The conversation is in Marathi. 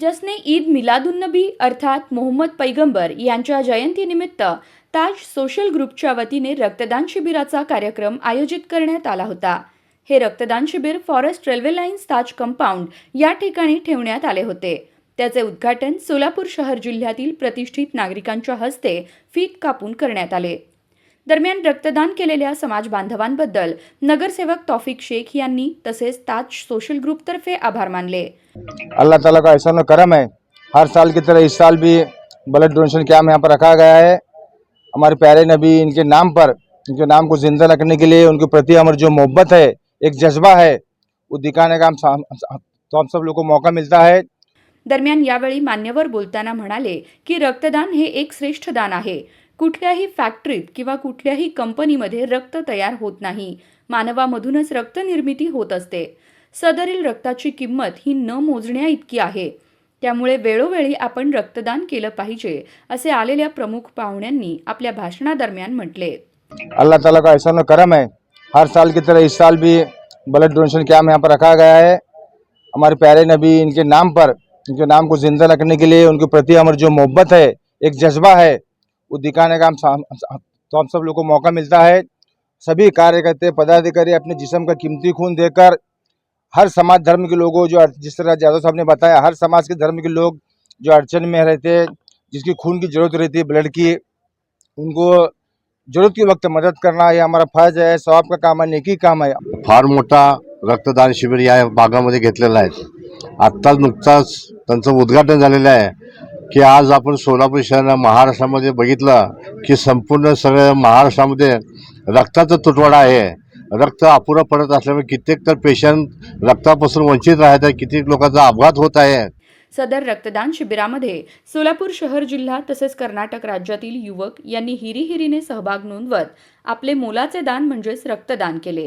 जसने ईद मिलादुन्नबी अर्थात मोहम्मद पैगंबर यांच्या जयंतीनिमित्त ताज सोशल ग्रुपच्या वतीने रक्तदान शिबिराचा कार्यक्रम आयोजित करण्यात आला होता. हे रक्तदान शिबिर forest railway lines Taj compound या ठिकाणी ठेवण्यात आले होते. त्याचे उद्घाटन सोलापूर शहर जिल्ह्यातील प्रतिष्ठित नागरिकांच्या हस्ते फीत कापून करण्यात आले. दरम्यान रक्तदान केलेल्या समाज बांधवांबद्दल नगरसेवक तौफिक शेख यांनी तसेच ताज सोशल ग्रुपतर्फे आभार मानले. अल्लाह ताला का और करम है। हर साल की तरह इस साल भी ब्लड डोनेशन कैम्प यहाँ पर रखा गया है। हमारे प्यारे नबी इनके नाम पर इनके नाम को ज़िंदा रखने के लिए उनके प्रति हमारी जो मोहब्बत है एक जज्बा है वो दिखाने का हम तो हम सब लोग को मौका मिलता है। दरम्यान यावेळी मान्यवर बोलताना म्हणाले की रक्तदान हे एक श्रेष्ठ दान आहे. कुठल्याही फॅक्टरीत किंवा कुठल्याही कंपनीमध्ये रक्त तयार होत नाही. मानवामधूनच रक्त निर्मिती होत असते. सदरील रक्ताची किंमत ही न मोजण्या इतकी आहे. त्यामुळे वेळोवेळी आपण रक्तदान केलं पाहिजे असे आलेल्या प्रमुख पाहुण्यांनी आपल्या भाषणादरम्यान म्हटले. अल्लाह ताला का एहसान करम है? हर साल की तरह इस साल भी ब्लड डोनेशन कैम्प यहाँ पर रखा गया है। हमारे प्यारे नबी इनके नाम पर इनके नाम को जिंदा रखने के लिए उनके प्रति हमारी जो मोहब्बत है एक जज्बा है वो दिखाने का हम तो हम सब लोग को मौका मिलता है। सभी कार्यकर्ते, पदाधिकारी अपने जिसम का कीमती खून देकर, हर समाज धर्म के लोगों जो जिस तरह यादव साहब ने बताया, हर समाज के धर्म के लोग जो अड़चन में रहते हैं जिसकी खून की ज़रूरत रहती है, ब्लड की, उनको ज़रूरत के वक्त मदद करना ये हमारा फ़र्ज़ है। स्वाब का काम है, नेकी काम है। फार मोठा रक्तदान शिबिर या भागामध्ये घेतलेला आहे. नुकताच उद्घाटन आहे. की आज आपण सोलापूर शहर महाराष्ट्रामध्ये बघितलं की संपूर्ण सगळ्या महाराष्ट्रामध्ये रक्ताचा तुटवडा आहे. रक्त अपुरं पडत असल्यामुळे कित्येक तर पेशंट रक्तापासून वंचित राहत आहे कित्येक लोकांचा अपघात होत आहे. सदर रक्तदान शिबिरामध्ये सोलापूर शहर जिल्हा तसेच कर्नाटक राज्यातील युवक यांनी हिरीहिरीने सहभाग नोंदवत आपले मोलाचे दान म्हणजेच रक्तदान केले.